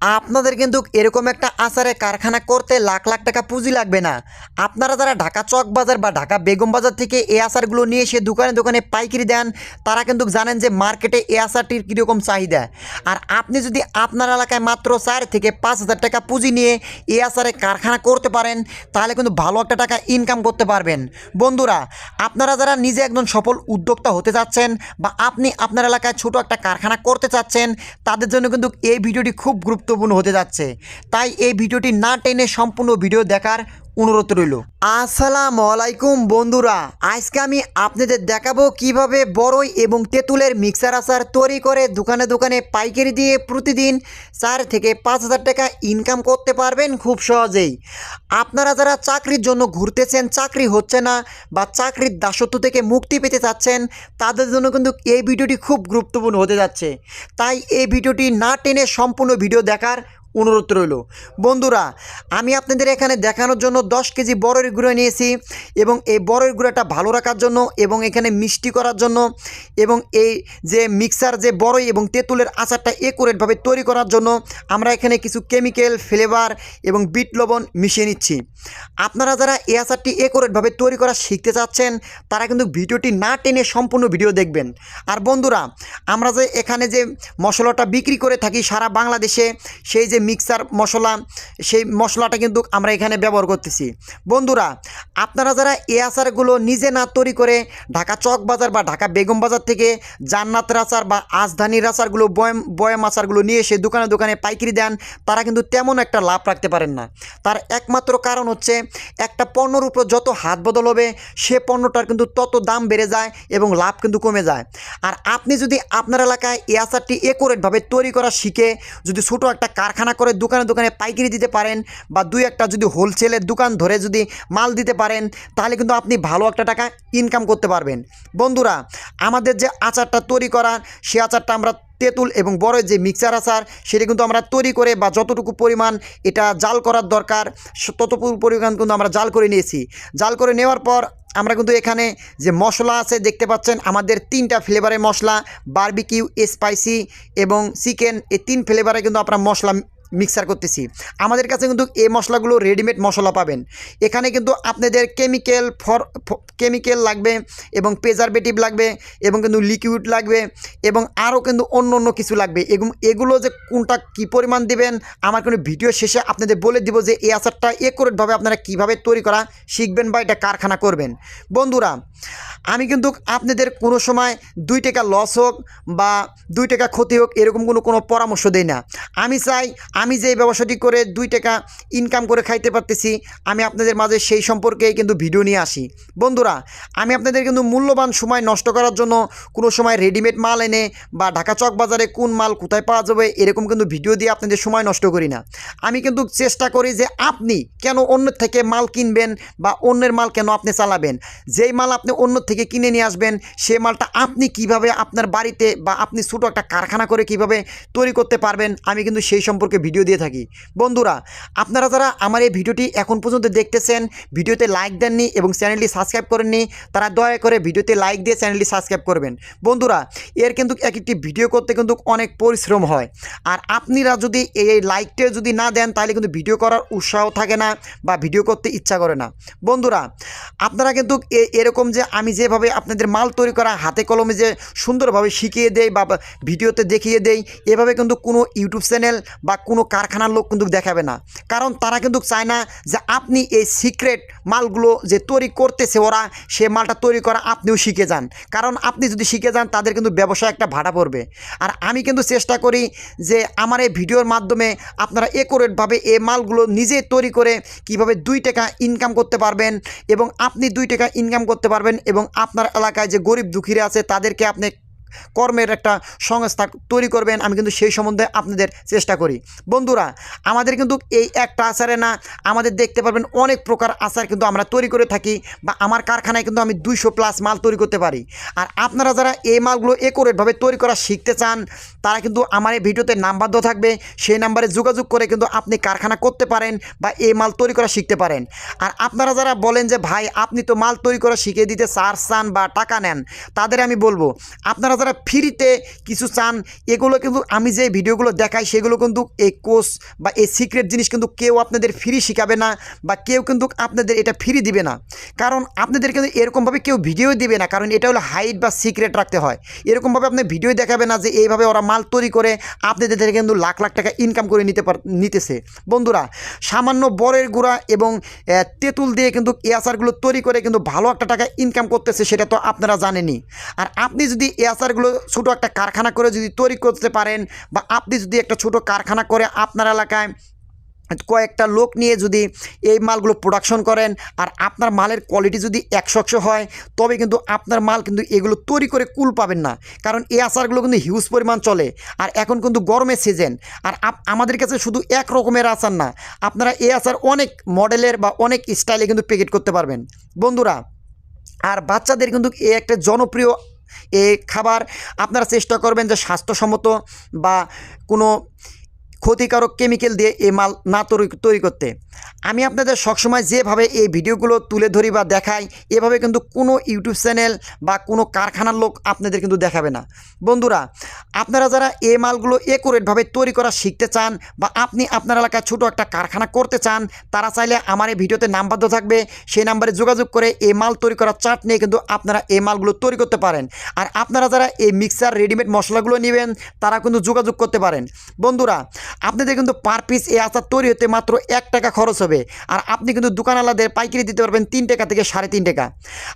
আপনাদের কিন্তু এরকম একটা আচারের কারখানা করতে লাখ লাখ টাকা পুঁজি লাগবে না। আপনারা যারা ঢাকা চক বাজার বা ঢাকা বেগম বাজার থেকে এই আচারগুলো নিয়ে এসে দোকানে দোকানে পাইকারি দেন, তারা কিন্তু জানেন যে মার্কেটে এই আচারটির কীরকম চাহিদা। আর আপনি যদি আপনার এলাকায় মাত্র চার থেকে পাঁচ হাজার টাকা পুঁজি নিয়ে এই আচারের কারখানা করতে পারেন, তাহলে কিন্তু ভালো একটা টাকা ইনকাম করতে পারবেন। বন্ধুরা, আপনারা যারা নিজে একজন সফল উদ্যোক্তা হতে চাচ্ছেন বা আপনি আপনার এলাকায় ছোট একটা কারখানা করতে চাচ্ছেন, তাদের জন্য কিন্তু এই ভিডিওটি খুব গুরুত্বপূর্ণ হতে যাচ্ছে। তাই এই ভিডিওটি না টেনে সম্পূর্ণ ভিডিও দেখার অনুরোধ রইল। আসসালামু আলাইকুম, বন্ধুরা। আজকে আমি আপনাদের দেখাবো কীভাবে বড়ই এবং তেঁতুলের মিক্সার আচার তৈরি করে দোকানে দোকানে পাইকারি দিয়ে প্রতিদিন চার থেকে পাঁচ হাজার টাকা ইনকাম করতে পারবেন খুব সহজেই। আপনারা যারা চাকরির জন্য ঘুরতেছেন, চাকরি হচ্ছে না বা চাকরির দাসত্ব থেকে মুক্তি পেতে চাচ্ছেন, তাদের জন্য কিন্তু এই ভিডিওটি খুব গুরুত্বপূর্ণ হতে যাচ্ছে। তাই এই ভিডিওটি না টেনে সম্পূর্ণ ভিডিও দেখার অনুরোধ রইল। বন্ধুরা, আমি আপনাদের এখানে দেখানোর জন্য দশ কেজি বড়ের গুঁড়ো নিয়েছি এবং এই বড়ের গুঁড়োটা ভালো রাখার জন্য এবং এখানে মিষ্টি করার জন্য এবং এই যে মিক্সার, যে বড়ই এবং তেঁতুলের আচারটা একুরেটভাবে তৈরি করার জন্য আমরা এখানে কিছু কেমিক্যাল ফ্লেভার এবং বিট লবণ মিশিয়ে নিচ্ছি। আপনারা যারা এই আচারটি একুরেটভাবে তৈরি করা শিখতে চাচ্ছেন, তারা কিন্তু ভিডিওটি না টেনে সম্পূর্ণ ভিডিও দেখবেন। আর বন্ধুরা, আমরা যে এখানে যে মশলাটা বিক্রি করে থাকি সারা বাংলাদেশে, সেই যে মিক্সার মশলা, সেই মশলাটা কিন্তু আমরা এখানে ব্যবহার করতেছি। বন্ধুরা, আপনারা যারা এই আচারগুলো নিজে না তৈরি করে ঢাকা চক বাজার বা ঢাকা বেগম বাজার থেকে জান্নাতের আচার বা আজধানির আচারগুলো, বয়ম বয়ম আচারগুলো নিয়ে এসে দোকানে দোকানে পাইকারি দেন, তারা কিন্তু তেমন একটা লাভ রাখতে পারেন না। তার একমাত্র কারণ হচ্ছে একটা পণ্যর উপর যত হাত বদল হবে, সে পণ্যটার কিন্তু তত দাম বেড়ে যায় এবং লাভ কিন্তু কমে যায়। আর আপনি যদি আপনার এলাকায় এই আচারটি একুরেটভাবে তৈরি করা শিখে, যদি ছোটো একটা কারখানা করে দোকানে দোকানে পাইকারি দিতে পারেন বা দুই একটা যদি হোলসেলের দোকান ধরে যদি মাল দিতে পারেন, তাহলে কিন্তু আপনি ভালো একটা টাকা ইনকাম করতে পারবেন। বন্ধুরা, আমাদের যে আচারটা তৈরি করা, সে আচারটা আমরা তেঁতুল এবং বড় যে মিক্সার আচার সেটা কিন্তু আমরা তৈরি করে বা যতটুকু পরিমাণ এটা জাল করার দরকার, ততটুকু পরিমাণ কিন্তু আমরা জাল করে নিয়েছি। জাল করে নেওয়ার পর আমরা কিন্তু এখানে যে মশলা আছে দেখতে পাচ্ছেন, আমাদের তিনটা ফ্লেভারের মশলা বারবিকিউ স্পাইসি এবং চিকেন এই তিন ফ্লেভারে কিন্তু আমরা মশলা মিক্সার করতেছি। আমাদের কাছে কিন্তু এই মশলাগুলো রেডিমেড মশলা পাবেন। এখানে কিন্তু আপনাদের কেমিক্যাল ফর কেমিক্যাল লাগবে এবং প্রেজারভেটিভ লাগবে এবং কিন্তু লিকুইড লাগবে এবং আরও কিন্তু অন্য অন্য কিছু লাগবে। এবং এগুলো যে কোনটা কী পরিমাণ দিবেন, আমার কোনো ভিডিও শেষে আপনাদের বলে দিব যে এই আচারটা একুরেটভাবে আপনারা কীভাবে তৈরি করা শিখবেন বা এটা কারখানা করবেন। বন্ধুরা, আমি কিন্তু আপনাদের কোনো সময় দুই টাকা লস হোক বা দুই টাকা ক্ষতি হোক এরকম কোনো কোনো পরামর্শ দেই না। আমি চাই আমি যে ব্যবসাটি করে দুই টাকা ইনকাম করে খাইতে পারতেছি, আমি আপনাদের মাঝে সেই সম্পর্কেই কিন্তু ভিডিও নিয়ে আসি। বন্ধুরা, আমি আপনাদের কিন্তু মূল্যবান সময় নষ্ট করার জন্য কোনো সময় রেডিমেড মাল এনে বা ঢাকা চক বাজারে কোন মাল কোথায় পাওয়া যাবে এরকম কিন্তু ভিডিও দিয়ে আপনাদের সময় নষ্ট করি না। আমি কিন্তু চেষ্টা করি যে আপনি কেন অন্যের থেকে মাল কিনবেন বা অন্যের মাল কেন আপনি চালাবেন? যেই মাল আপনি অন্য থেকে কিনে নিয়ে আসবেন সেই মালটা আপনি কীভাবে আপনার বাড়িতে বা আপনি ছোটো একটা কারখানা করে কীভাবে তৈরি করতে পারবেন, আমি কিন্তু সেই সম্পর্কে ভিডিও দিয়ে থাকি। বন্ধুরা, আপনারা যারা আমার এই ভিডিওটি এখন পর্যন্ত দেখতেছেন, ভিডিওতে লাইক দেননি এবং চ্যানেলটি সাবস্ক্রাইব করেননি, তারা দয়া করে ভিডিওতে লাইক দিয়ে চ্যানেলটি সাবস্ক্রাইব করবেন। বন্ধুরা, এর কিন্তু এক একটি ভিডিও করতে কিন্তু অনেক পরিশ্রম হয়। আর আপনারা যদি এই লাইকটা যদি না দেন, তাহলে কিন্তু ভিডিও করার উৎসাহ থাকে না বা ভিডিও করতে ইচ্ছা করে না। বন্ধুরা, আপনারা কিন্তু এরকম যে আমি যেভাবে আপনাদের মাল তৈরি করা, হাতে কলমে যে সুন্দরভাবে শিখিয়ে দেই বা ভিডিওতে দেখিয়ে দেই, এভাবে কিন্তু কোনো ইউটিউব চ্যানেল বা কোনো কারখানার লোক কিন্তু দেখাবে না। কারণ তারা কিন্তু চায় না যে আপনি এই সিক্রেট মালগুলো যে তৈরি করতেছে ওরা, সে মালটা তৈরি করা আপনিও শিখে যান। কারণ আপনি যদি শিখে যান, তাদের কিন্তু ব্যবসায় একটা ভাড়া পড়বে। আর আমি কিন্তু চেষ্টা করি যে আমার এই ভিডিওর মাধ্যমে আপনারা একুরেটভাবে এই মালগুলো নিজে তৈরি করে কীভাবে দুই টাকা ইনকাম করতে পারবেন এবং আপনি দুই টাকা ইনকাম করতে পারবেন এবং আপনার এলাকায় যে গরিব দুঃখীরা আছে, তাদেরকে আপনি কর্মের একটা সংস্থা তৈরি করবেন, আমি কিন্তু সেই সম্বন্ধে আপনাদের চেষ্টা করি। বন্ধুরা, আমাদের কিন্তু এই একটা আচারে না, আমাদের দেখতে পারবেন অনেক প্রকার আচার কিন্তু আমরা তৈরি করে থাকি বা আমার কারখানায় কিন্তু আমি দুইশো প্লাস মাল তৈরি করতে পারি। আর আপনারা যারা এই মালগুলো একুরেটভাবে তৈরি করা শিখতে চান, তারা কিন্তু আমার এই ভিডিওতে নাম্বার দেওয়া থাকবে, সেই নাম্বারে যোগাযোগ করে কিন্তু আপনি কারখানা করতে পারেন বা এই মাল তৈরি করা শিখতে পারেন। আর আপনারা যারা বলেন যে, ভাই, আপনি তো মাল তৈরি করা শিখিয়ে দিতে চার্জ চান বা টাকা নেন, তাদের আমি বলব, আপনারা যারা যারা ফ্রিতে কিছু চান, এগুলো কিন্তু আমি যে ভিডিওগুলো দেখাই সেগুলো কিন্তু এই কোর্স বা এই সিক্রেট জিনিস কিন্তু কেউ আপনাদের ফ্রি শেখাবে না বা কেউ কিন্তু আপনাদের এটা ফ্রি দিবে না। কারণ আপনাদের কিন্তু এরকমভাবে কেউ ভিডিও দিবে না, কারণ এটা হলো হাইট বা সিক্রেট রাখতে হয়। এরকমভাবে আপনি ভিডিও দেখাবে না যে এইভাবে ওরা মাল তৈরি করে আপনাদের থেকে কিন্তু লাখ লাখ টাকা ইনকাম করে নিতে পার নিতেছে। বন্ধুরা, সামান্য বরের গুঁড়া এবং তেঁতুল দিয়ে কিন্তু এই আচারগুলো তৈরি করে কিন্তু ভালো একটা টাকা ইনকাম করতেছে সেটা তো আপনারা জানেনই। আর আপনি যদি এই আচারগুলো ছোটো একটা কারখানা করে যদি তৈরি করতে পারেন বা আপনি যদি একটা ছোট কারখানা করে আপনার এলাকায় কয়েকটা লোক নিয়ে যদি এই মালগুলো প্রোডাকশন করেন আর আপনার মালের কোয়ালিটি যদি একশো একশো হয়, তবে কিন্তু আপনার মাল কিন্তু এগুলো তৈরি করে কুল পাবেন না। কারণ এই আচারগুলো কিন্তু হিউজ পরিমাণ চলে। আর এখন কিন্তু গরমের সিজন আর আমাদের কাছে শুধু এক রকমের আচার না, আপনারা এই আচার অনেক মডেলের বা অনেক স্টাইলে কিন্তু প্যাকেট করতে পারবেন। বন্ধুরা, আর বাচ্চাদের কিন্তু এ একটা জনপ্রিয় এ খাবার আপনারা চেষ্টা করবেন যে স্বাস্থ্যসম্মত বা কোনো ক্ষতিকারক কেমিক্যাল দিয়ে এই মাল না তৈরি করতে। আমি আপনাদের সবসময় যেভাবে এই ভিডিওগুলো তুলে ধরি বা দেখাই, এভাবে কিন্তু কোনো ইউটিউব চ্যানেল বা কোনো কারখানার লোক আপনাদের কিন্তু দেখাবে না। বন্ধুরা, আপনারা যারা এই মালগুলো একুরেটভাবে তৈরি করা শিখতে চান বা আপনি আপনার এলাকায় ছোটো একটা কারখানা করতে চান, তারা চাইলে আমার এই ভিডিওতে নাম্বার দেওয়া থাকবে। সেই নাম্বারে যোগাযোগ করে এই মাল তৈরি করার চার্ট নিয়ে কিন্তু আপনারা এই মালগুলো তৈরি করতে পারেন। আর আপনারা যারা এই মিক্সার, রেডিমেড মশলাগুলো নেবেন, তারা কিন্তু যোগাযোগ করতে পারেন। বন্ধুরা আপনাদের কিন্তু পার পিস এই আচার তৈরি হতে মাত্র এক টাকা খরচ হবে। আর আপনি কিন্তু দোকানওয়ালাদের পাইকারি দিতে পারবেন তিন টাকা থেকে সাড়ে তিন টাকা।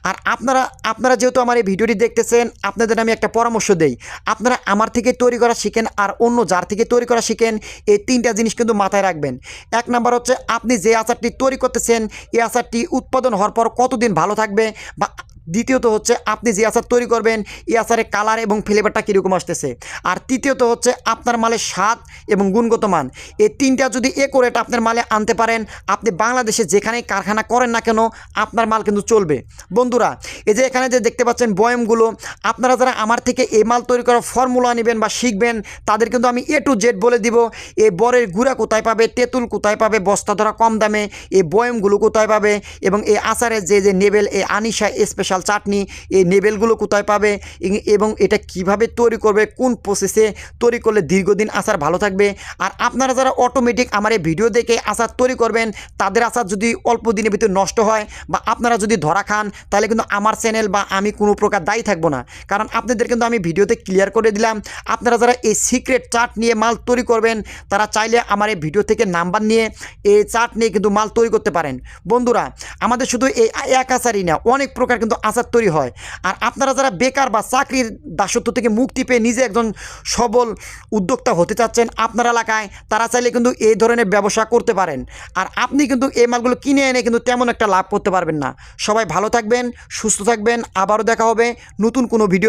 আর আপনারা আপনারা যেহেতু আমার এই ভিডিওটি দেখতেছেন, আপনাদের আমি একটা পরামর্শ দেই। আপনারা আমার থেকে তৈরি করা শিখেন আর অন্য যার থেকে তৈরি করা শিখেন, এই তিনটা জিনিস কিন্তু মাথায় রাখবেন। এক নাম্বার হচ্ছে, আপনি যে আচারটি তৈরি করতেছেন, এই আচারটি উৎপাদন হওয়ার পর কতদিন ভালো থাকবে বা দ্বিতীয়ত হচ্ছে আপনি যে আচার তৈরি করবেন, এই আচারের কালার এবং ফ্লেভারটা কীরকম আসতেছে? আর তৃতীয়ত হচ্ছে আপনার মালের স্বাদ এবং গুণগত মান। এই তিনটা যদি এ করে এটা আপনার মালে আনতে পারেন, আপনি বাংলাদেশে যেখানেই কারখানা করেন না কেন, আপনার মাল কিন্তু চলবে। বন্ধুরা, এই যে এখানে যে দেখতে পাচ্ছেন বয়মগুলো, আপনারা যারা আমার থেকে এই মাল তৈরি করার ফর্মুলা নেবেন বা শিখবেন, তাদের কিন্তু আমি এ টু জেড বলে দিব এই বরের গুঁড়া কোথায় পাবে, তেঁতুল কোথায় পাবে, বস্তা ধরা কম দামে, এই বয়মগুলো কোথায় পাবে, এবং এই আচারের যে যে নেবেল, এই আনিশা স্পেশাল চাটনি, এই নেবেলগুলো কোথায় পাবে এবং এটা কীভাবে তৈরি করবে, কোন প্রসেসে তৈরি করলে দীর্ঘদিন আচার ভালো থাকবে, আর আপনারা যারা অটোমেটিক আমার এই ভিডিও দেখে আচার তৈরি করবেন, তাদের আচার যদি অল্প দিনের ভিতরে নষ্ট হয়, বা আপনারা যদি ধরা খান, তাহলে কিন্তু আমার চ্যানেল বা আমি কোনো প্রকার দায়ী থাকব না। কারণ আপনাদের কিন্তু আমি ভিডিওতে ক্লিয়ার করে দিলাম, আপনারা যারা এই সিক্রেট চাট নিয়ে মাল তৈরি করবেন, তারা চাইলে আমার এই ভিডিও থেকে নাম্বার নিয়ে এই চাট নিয়ে কিন্তু মাল তৈরি করতে পারেন। বন্ধুরা, আমাদের শুধু এই এক আচারই না, অনেক প্রকার কিন্তু আচার তৈরি হয়। আর আপনারা যারা বেকার বা চাকরির দাসত্ব থেকে মুক্তি পেয়ে নিজে একজন সবল উদ্যোক্তা হতে চাচ্ছেন আপনার এলাকায়, তারা চাইলে কিন্তু এই ধরনের ব্যবসা করতে পারেন। আর আপনি কিন্তু এই মালগুলো কিনে এনে কিন্তু তেমন একটা লাভ করতে পারবেন না। সবাই ভালো থাকবেন, সুস্থ থাকবেন। আবারও দেখা হবে নতুন কোনো ভিডিও